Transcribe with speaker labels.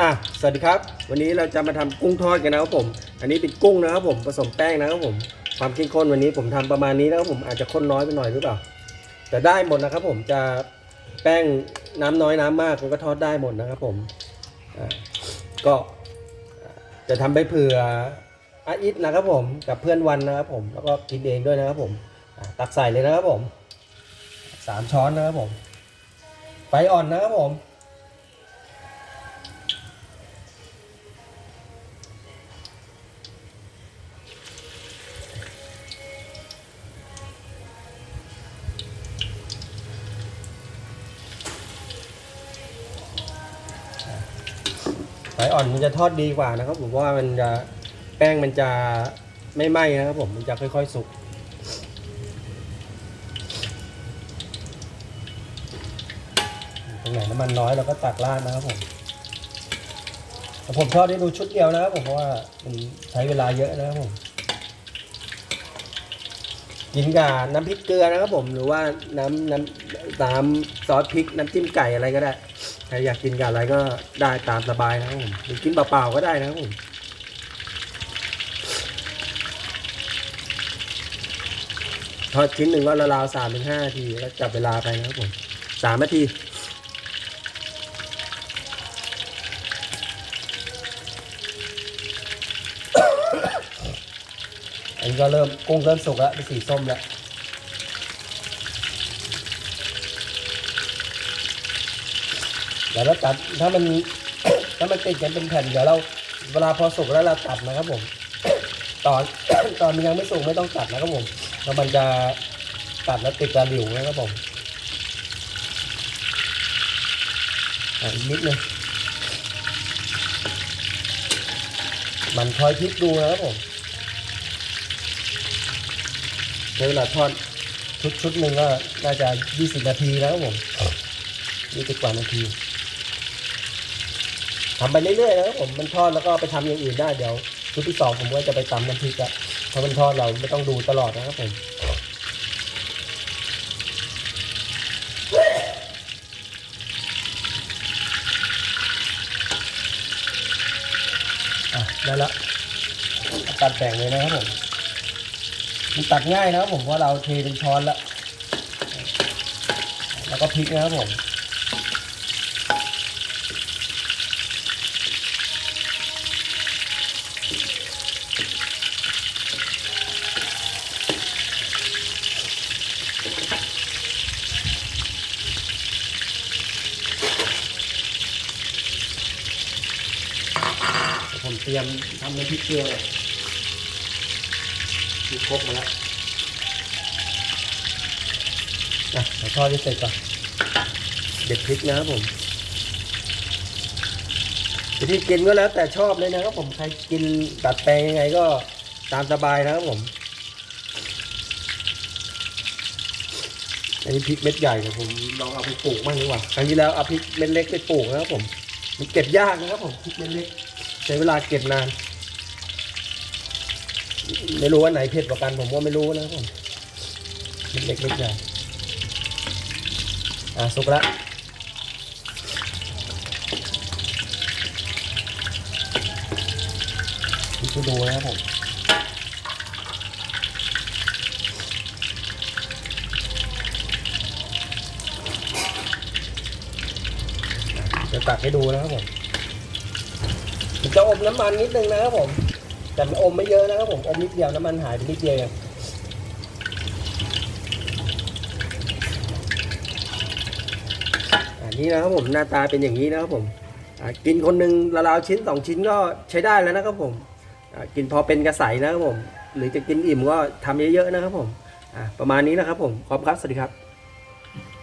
Speaker 1: อะสวัสดีครับ วันนี้เราจะมาทำกุ้งทอดกันนะครับผม อันนี้เป็นกุ้งนะครับผมผสมแป้งนะครับผม ความเข้มข้นวันนี้ผมทำประมาณนี้นะครับผมอาจจะข้นน้อยไปหน่อยหรือเปล่า แต่ได้หมดนะครับผมจะแป้งน้ำน้อยน้ำมากมันก็ทอดได้หมดนะครับผมก็จะทำไปเผื่ออาอิทนะครับผมกับเพื่อนวันนะครับผมแล้วก็กินเองด้วยนะครับผมตักใส่เลยนะครับผมสามช้อนนะครับผมไฟอ่อนนะครับผม ไฟอ่อนมันจะทอดดีกว่านะครับผมว่ามันจะแป้งมันจะไม่ไหม้นะครับผมมันจะค่อยๆสุกตรงไหนน้ำมันน้อยเราก็ตักราดนะครับผมแต่ผมทอดได้ดูชุดเดียวนะครับผมเพราะว่ามันใช้เวลาเยอะนะครับผมกินกับน้ำพริกเกลือนะครับผมหรือว่าน้ำน้ำน้ำซอสพริกน้ำจิ้มไก่อะไรก็ได้ ใครอยากกินกับอะไรก็ได้ตามสบายนะครับผมหรือกินเปล่าๆก็ได้นะครับผมทอดชิ้นหนึ่งก็ราวๆสามถึงห้านาทีแล้วจับเวลาไปนะครับผมสามนาทีอันนี้ก็เริ่มกุ้งเริ่มสุกแล้วเป็นสีส้มแล้ว ดี๋ยวเราตัดถ้ามัน ถ้ามันติดกันเป็นแผ่นเดี๋ยวเราเวลาพอสุกแล้วเราตัดนะครับผมตอนตอนมันยังไม่สุกไม่ต้องตัดนะครับผมแล้วมันจะตัดแล้วติดกระหลิวนะครับผมอีกนิดนึงมันคอยพลิกดูนะครับผมใช้เวลาทอดชุดชุดหนึ่งก็น่าจะ 20 นาทีนะครับผม 20กว่านาที ทำไปเรื่อยๆนะครับผมมันทอดแล้วก็ไปทำอย่างอื่นได้เดี๋ยวชุดที่สองผมก็จะไปตำน้ำพริกอะเพราะมันทอดเราไม่ต้องดูตลอดนะครับผมได้ละตัดแบ่งเลยนะครับผมมันตัดง่ายนะครับผมเพราะเราเทเป็นช้อนแล้ว แล้วก็พริกนะครับผม ผมเตรียมทำน้ำพริกเกลือเลยมีครบมาแล้วอะเดี๋ยวทอดให้เสร็จก่อนเด็ดพริกนะครับผมวิธีกินก็แล้วแต่ชอบเลยนะครับผมใครกินตัดแปลงยังไงก็ตามสบายนะครับผมอันนี้พริกเม็ดใหญ่เดี๋ยวผมลองเอาไปปลูกบ้างดีกว่าครั้งที่แล้วเอาพริกเม็ดเล็กไปปลูกนะครับผม มันเก็บยากนะครับผมพริกเม็ดเล็ก ช้เวลาเก็บนาน ไม่รู้ว่าไหนเผ็ดกว่ากัน ผมว่าไม่รู้นะผมเม็ดเล็กเม็ดใหญ่อะสุกแล้วคือดูนะครับผมจะตักให้ดูนะครับผม จะอมน้ำมันนิดนึงนะครับผม แต่อมไม่เยอะนะครับผมอมนิดเดียวน้ำมันหายไปนิดเดียวเองอันนี้นะครับผมหน้าตาเป็นอย่างนี้นะครับผมกินคนหนึ่งราวๆชิ้นสองชิ้นก็ใช้ได้แล้วนะครับผมกินพอเป็นกระใสนะครับผม หรือจะกินอิ่มก็ทำเยอะๆนะครับผมประมาณนี้นะครับผมขอบคุณครับสวัสดีครับ